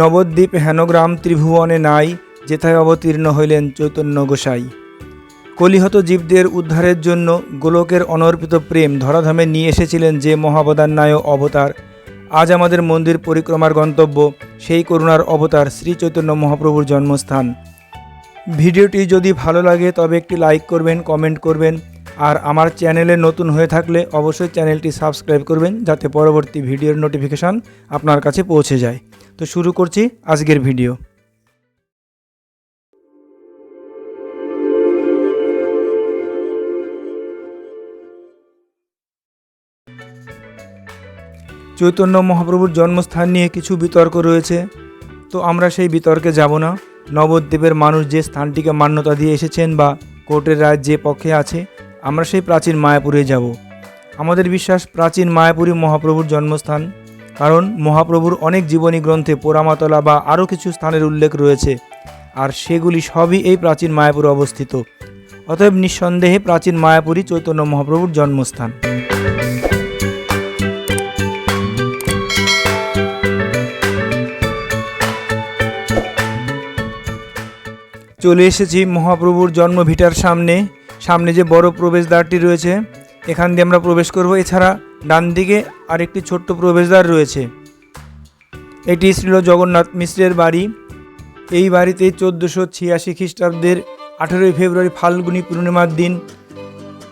নবদ্বীপ হেনগ্রাম ত্রিভুবনে নাই, যেথায় অবতীর্ণ হইলেন চৈতন্য গোসাই। কলিহত জীবদের উদ্ধারের জন্য গোলকের অনর্পিত প্রেম ধরাধামে নিয়ে এসেছিলেন যে মহাবদান্যায় অবতার। আজ আমাদের মন্দির পরিক্রমার গন্তব্য, সেই করুণার অবতার শ্রী চৈতন্য মহাপ্রভুর জন্মস্থান। ভিডিওটি যদি ভালো লাগে, তবে একটি লাইক করবেন, কমেন্ট করবেন, আর আমার চ্যানেলে নতুন হয়ে থাকলে অবশ্যই চ্যানেলটি সাবস্ক্রাইব করবেন, যাতে পরবর্তী ভিডিওর নোটিফিকেশান আপনার কাছে পৌঁছে যায়। তো শুরু করছি আজকের ভিডিও। চৈতন্য মহাপ্রভুর জন্মস্থান নিয়ে কিছু বিতর্ক রয়েছে। তো আমরা সেই বিতর্কে যাব না। নবদ্বীপের মানুষ যে স্থানটিকে মান্যতা দিয়ে এসেছেন বা কোর্টের রায় যে পক্ষে আছে, আমরা সেই প্রাচীন মায়াপুরে যাব। আমাদের বিশ্বাস প্রাচীন মায়াপুরী মহাপ্রভুর জন্মস্থান। কারণ মহাপ্রভুর অনেক জীবনী গ্রন্থে পোড়ামাতলা বা আরও কিছু স্থানের উল্লেখ রয়েছে, আর সেগুলি সবই এই প্রাচীন মায়াপুরে অবস্থিত। অতএব নিঃসন্দেহে প্রাচীন মায়াপুরী চৈতন্য মহাপ্রভুর জন্মস্থান। চলে এসেছি মহাপ্রভুর জন্মভিটার সামনে। সামনে যে বড় প্রবেশদ্বারটি রয়েছে, এখান দিয়ে আমরা প্রবেশ করব। এছাড়া ডান দিকে আরেকটি ছোট্ট প্রবেশদ্বার রয়েছে। এটি ছিল জগন্নাথ মিশ্রের বাড়ি। এই বাড়িতে চোদ্দোশো ছিয়াশি খ্রিস্টাব্দের আঠেরোই ফেব্রুয়ারি ফাল্গুনি পূর্ণিমার দিন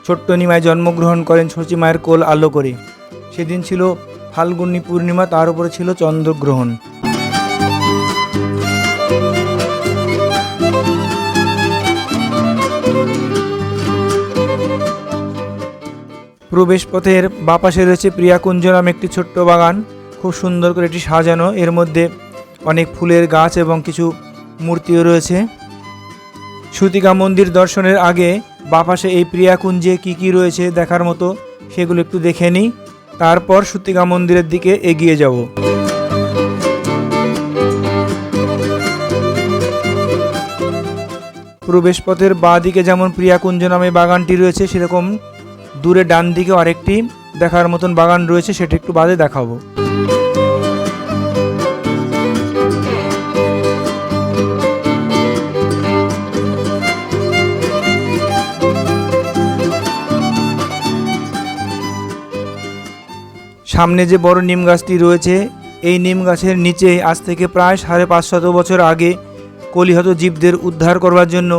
ছোট্ট নিমায় জন্মগ্রহণ করেন মায়ের কোল আলো করে। সেদিন ছিল ফাল্গুনি পূর্ণিমা, তার উপরে ছিল চন্দ্রগ্রহণ। প্রবেশপথের বাপাশে রয়েছে প্রিয়াকুঞ্জ নামে একটি ছোট্ট বাগান। খুব সুন্দর করে এটি সাজানো। এর মধ্যে অনেক ফুলের গাছ এবং কিছু মূর্তিও রয়েছে। সুতিকা মন্দির দর্শনের আগে বাপাশে এই প্রিয়াকুঞ্জে কি কি রয়েছে দেখার মতো সেগুলো একটু দেখে নিই। তারপর সুতিকা মন্দিরের দিকে এগিয়ে যাব। প্রবেশপথের বাঁ দিকে যেমন প্রিয়াকুঞ্জ নামে বাগানটি রয়েছে, সেরকম দূরে ডান দিকে আরেকটি দেখার মতন বাগান রয়েছে, সেটা একটু বাদে দেখাবো। সামনে যে বড় নিম গাছটি রয়েছে, এই নিম গাছের নিচে আজ থেকে প্রায় সাড়ে পাঁচশত বছর আগে কলিহত জীবদের উদ্ধার করবার জন্য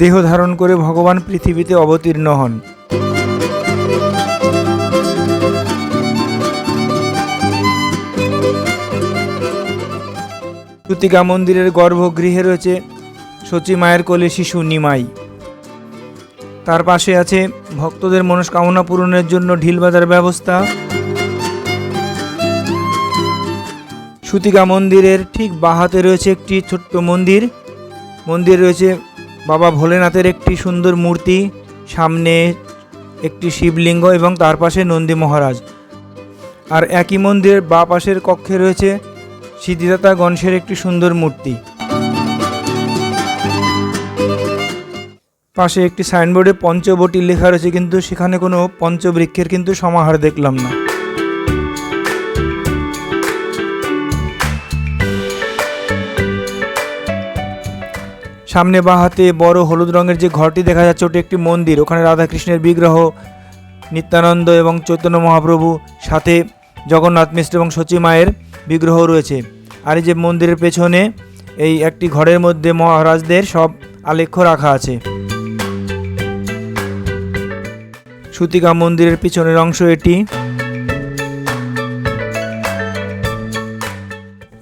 দেহ ধারণ করে ভগবান পৃথিবীতে অবতীর্ণ হন। সুতিকা মন্দিরের গর্ভগৃহে রয়েছে সচী মায়ের কোলে শিশু নিমাই। তার পাশে আছে ভক্তদের মনস্কামনা পূরণের জন্য ঢিল বাজার ব্যবস্থা। সুতিকা মন্দিরের ঠিক বাহাতে রয়েছে একটি ছোট্ট মন্দির। মন্দির রয়েছে বাবা ভোলেনাথের একটি সুন্দর মূর্তি, সামনে একটি শিবলিঙ্গ এবং তার পাশে নন্দী মহারাজ। আর একই মন্দিরের বা পাশের কক্ষে রয়েছে সিদ্ধিদাতা গণেশের একটি সুন্দর মূর্তি। পাশে একটি সাইনবোর্ডে পঞ্চবটি লেখা রয়েছে, কিন্তু সেখানে কোনো পঞ্চবৃক্ষের কিন্তু সমাহার দেখলাম না। সামনে বা হাতে বড় হলুদ রঙের যে ঘরটি দেখা যাচ্ছে, ওটি একটি মন্দির। ওখানে রাধাকৃষ্ণের বিগ্রহ, নিত্যানন্দ এবং চৈতন্য মহাপ্রভু, সাথে জগন্নাথ মিশ্র এবং সচী মায়ের বিগ্রহ রয়েছে। আর এই যে মন্দিরের পেছনে এই একটি ঘরের মধ্যে মহারাজদের সব আলেখ্য রাখা আছে। সুতিকা মন্দিরের পিছনের অংশ এটি।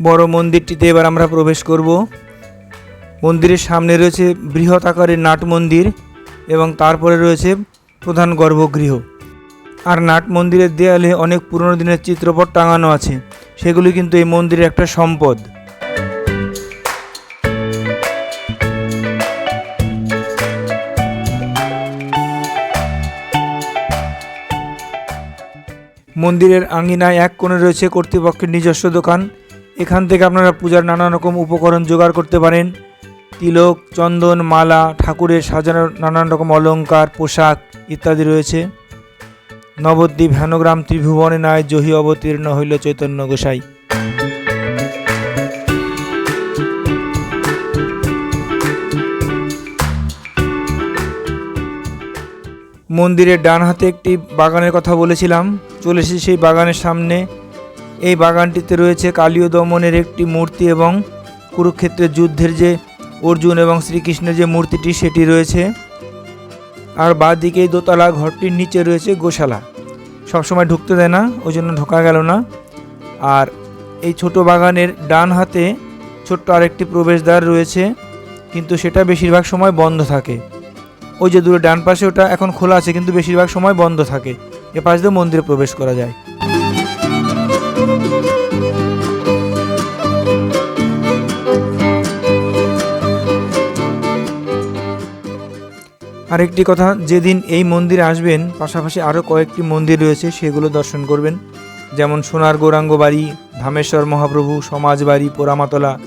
বড় মন্দিরটিতে এবার আমরা প্রবেশ করব। মন্দিরের সামনে রয়েছে বৃহৎ আকারের নাট মন্দির এবং তারপরে রয়েছে প্রধান গর্ভগৃহ। আর নাট মন্দিরের দেয়ালে অনেক পুরনো দিনের চিত্রপট টাঙানো আছে। সেগুলি কিন্তু এই মন্দিরের একটা সম্পদ। মন্দিরের আঙিনায় এক কোণে রয়েছে কর্তৃপক্ষের নিজস্ব দোকান। এখান থেকে আপনারা পূজার নানা রকম উপকরণ জোগাড় করতে পারেন। তিলক, চন্দন, মালা, ঠাকুরের সাজানোর নানান রকম অলংকার, পোশাক ইত্যাদি রয়েছে। নবদ্বীপ হেনগ্রাম ত্রিভুবনে নায় জহি অবতীর্ণ হইল চৈতন্য গোসাই। মন্দিরের ডান হাতে একটি বাগানের কথা বলেছিলাম। চলেছি সেই বাগানের সামনে। এই বাগানটিতে রয়েছে কালীয় দমনের একটি মূর্তি এবং কুরুক্ষেত্রের যুদ্ধের যে অর্জুন এবং শ্রীকৃষ্ণের যে মূর্তিটি, সেটি রয়েছে। আর বাঁ দিকে দোতলা ঘরটির নিচে রয়েছে গোশালা। সবসময় ঢুকতে দেয় না ওই জন্য ঢোকা গেল না। আর এই ছোট বাগানের ডান হাতে ছোট্ট আরেকটি প্রবেশদ্বার রয়েছে, কিন্তু সেটা বেশিরভাগ সময় বন্ধ থাকে। ওই যে দূরে ডান পাশে ওটা এখন খোলা আছে, কিন্তু বেশিরভাগ সময় বন্ধ থাকে। এ পাশ দিয়ে মন্দিরে প্রবেশ করা যায়। আরেকটি কথা, যেদিন এই মন্দিরে আসবেন, পাশাপাশি আরও কয়েকটি মন্দির রয়েছে, সেগুলো দর্শন করবেন। যেমন সোনার গৌরাঙ্গ বাড়ি, ধামেশ্বর মহাপ্রভু সমাজবাড়ি পোড়ামাতলা।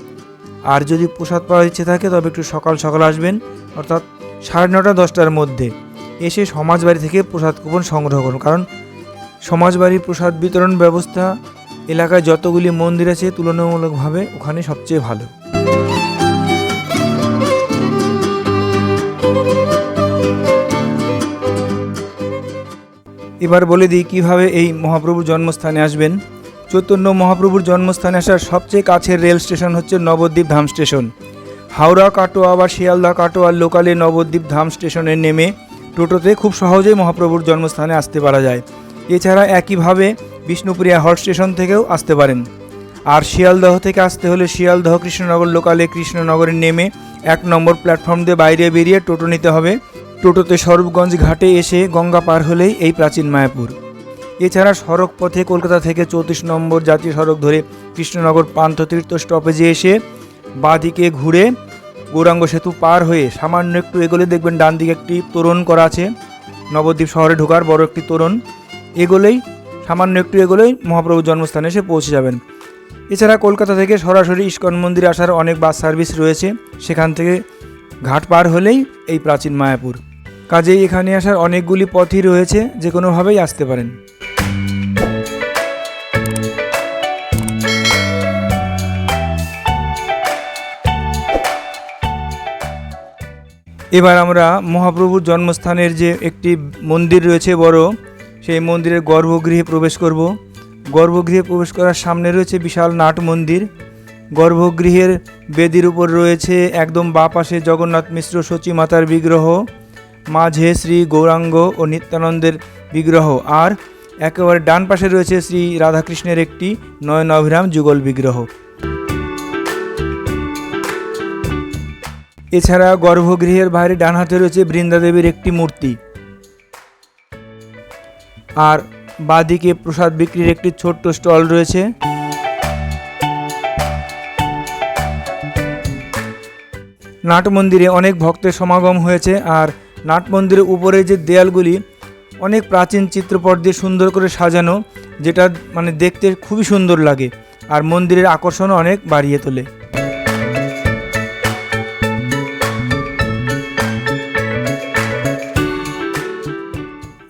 আর যদি প্রসাদ পাওয়ার ইচ্ছে থাকে, তবে একটু সকাল সকাল আসবেন, অর্থাৎ সাড়ে নটা, দশটার মধ্যে। এসে সমাজবাড়ি থেকে প্রসাদ কুপন সংগ্রহ করুন। কারণ সমাজবাড়ির প্রসাদ বিতরণ ব্যবস্থা এলাকায় যতগুলি মন্দির আছে, তুলনামূলকভাবে ওখানে সবচেয়ে ভালো। এবার বলে দিই কীভাবে এই মহাপ্রভুর জন্মস্থানে আসবেন। চৈতন্য মহাপ্রভুর জন্মস্থানে আসার সবচেয়ে কাছের রেল স্টেশন হচ্ছে নবদ্বীপ ধাম স্টেশন। হাওড়া, কাটোয়া বা শিয়ালদা, কাটোয়ার লোকালে নবদ্বীপ ধাম স্টেশনে নেমে টোটোতে খুব সহজেই মহাপ্রভুর জন্মস্থানে আসতে পারা যায়। এছাড়া একইভাবে বিষ্ণুপ্রিয়া হট স্টেশন থেকেও আসতে পারেন। আর শিয়ালদহ থেকে আসতে হলে শিয়ালদহ কৃষ্ণনগর লোকালে কৃষ্ণনগরে নেমে এক নম্বর প্ল্যাটফর্ম দিয়ে বাইরে বেরিয়ে টোটো নিতে হবে। টোটোতে স্বরূপগঞ্জ ঘাটে এসে গঙ্গা পার হলেই এই প্রাচীন মায়াপুর। এছাড়া সড়ক পথে কলকাতা থেকে চৌত্রিশ নম্বর জাতীয় সড়ক ধরে কৃষ্ণনগর পান্থতীর্থ স্টপেজে এসে বাঁদিকে ঘুরে গৌরাঙ্গ সেতু পার হয়ে সামান্য একটু এগোলে দেখবেন ডান দিকে একটি তোরণ করা আছে। নবদ্বীপ শহরে ঢোকার বড় একটি তোরণ। এগোলেই, সামান্য একটু এগোলেই মহাপ্রভুর জন্মস্থানে এসে পৌঁছে যাবেন। এছাড়া কলকাতা থেকে সরাসরি ইস্কন মন্দিরে আসার অনেক বাস সার্ভিস রয়েছে। সেখান থেকে ঘাট পার হলেই এই প্রাচীন মায়াপুর। কাজেই এখানে আসার অনেকগুলি পথই রয়েছে, যে কোনোভাবেই আসতে পারেন। এবার আমরা মহাপ্রভুর জন্মস্থানের যে একটি মন্দির রয়েছে বড়, সেই মন্দিরের গর্ভগৃহে প্রবেশ করব। গর্ভগৃহে প্রবেশ করার সামনে রয়েছে বিশাল নাট মন্দির। গর্ভগৃহের বেদির উপর রয়েছে একদম বাঁ পাশে জগন্নাথ মিশ্র সচী মাতার বিগ্রহ, মাঝে শ্রী গৌরাঙ্গ ও নিত্যানন্দের বিগ্রহ, আর একেবারে ডান পাশে রয়েছে শ্রী রাধাকৃষ্ণের একটি নয়ন অভিরাম যুগল বিগ্রহ। এছাড়া গর্ভগৃহের বাইরে ডান হাতে রয়েছে বৃন্দাদেবীর একটি মূর্তি। আর বাদিকে প্রসাদ বিক্রির একটি ছোট্ট স্টল রয়েছে। নাট মন্দিরে অনেক ভক্তের সমাগম হয়েছে আর নাট মন্দিরের উপরে যে দেয়ালগুলি, অনেক প্রাচীন চিত্রপট দিয়ে সুন্দর করে সাজানো, যেটা মানে দেখতে খুবই সুন্দর লাগে আর মন্দিরের আকর্ষণও অনেক বাড়িয়ে তোলে।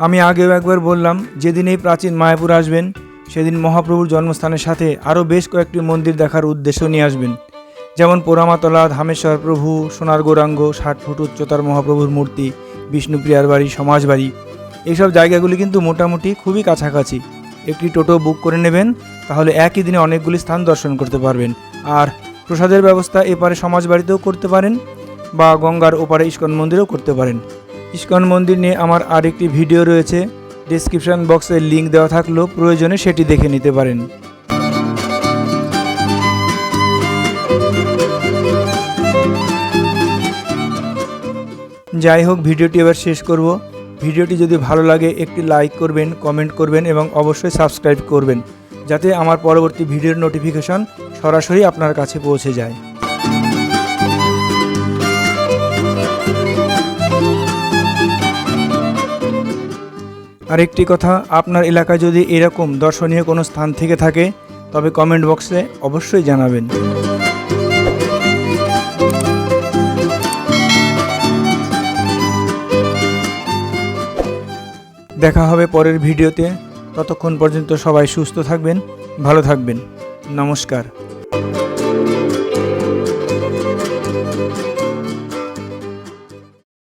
আমি আগেও একবার বললাম, যেদিন এই প্রাচীন মায়াপুর আসবেন, সেদিন মহাপ্রভুর জন্মস্থানের সাথে আরও বেশ কয়েকটি মন্দির দেখার উদ্দেশ্য নিয়ে আসবেন। যেমন পোড়ামাতলা, ধামেশ্বর প্রভু, সোনার গৌরাঙ্গ, ষাট ফুট উচ্চতার মহাপ্রভুর মূর্তি, বিষ্ণুপ্রিয়ার বাড়ি সমাজবাড়ি এইসব জায়গাগুলি কিন্তু মোটামুটি খুবই কাছাকাছি। একটি টোটো বুক করে নেবেন, তাহলে একই দিনে অনেকগুলি স্থান দর্শন করতে পারবেন। আর প্রসাদের ব্যবস্থা এপারে সমাজ বাড়িতেও করতে পারেন, বা গঙ্গার ওপারে ইস্কন মন্দিরেও করতে পারেন। ইস্কন মন্দির নিয়ে আমার আরেকটি ভিডিও রয়েছে ডিসক্রিপশন বক্সের লিঙ্ক দেওয়া থাকলেও প্রয়োজনে সেটি দেখে নিতে পারেন। যাই হোক, ভিডিওটি এবার শেষ করব। ভিডিওটি যদি ভালো লাগে, একটি লাইক করবেন, কমেন্ট করবেন এবং অবশ্যই সাবস্ক্রাইব করবেন, যাতে আমার পরবর্তী ভিডিওর নোটিফিকেশন সরাসরি আপনার কাছে পৌঁছে যায়। আরেকটি কথা, আপনার এলাকায় যদি এরকম দর্শনীয় কোনো স্থান থেকে থাকে, তবে কমেন্ট বক্সে অবশ্যই জানাবেন। দেখা হবে পরের ভিডিওতে। ততক্ষণ পর্যন্ত সবাই সুস্থ থাকবেন ভালো থাকবেন। নমস্কার।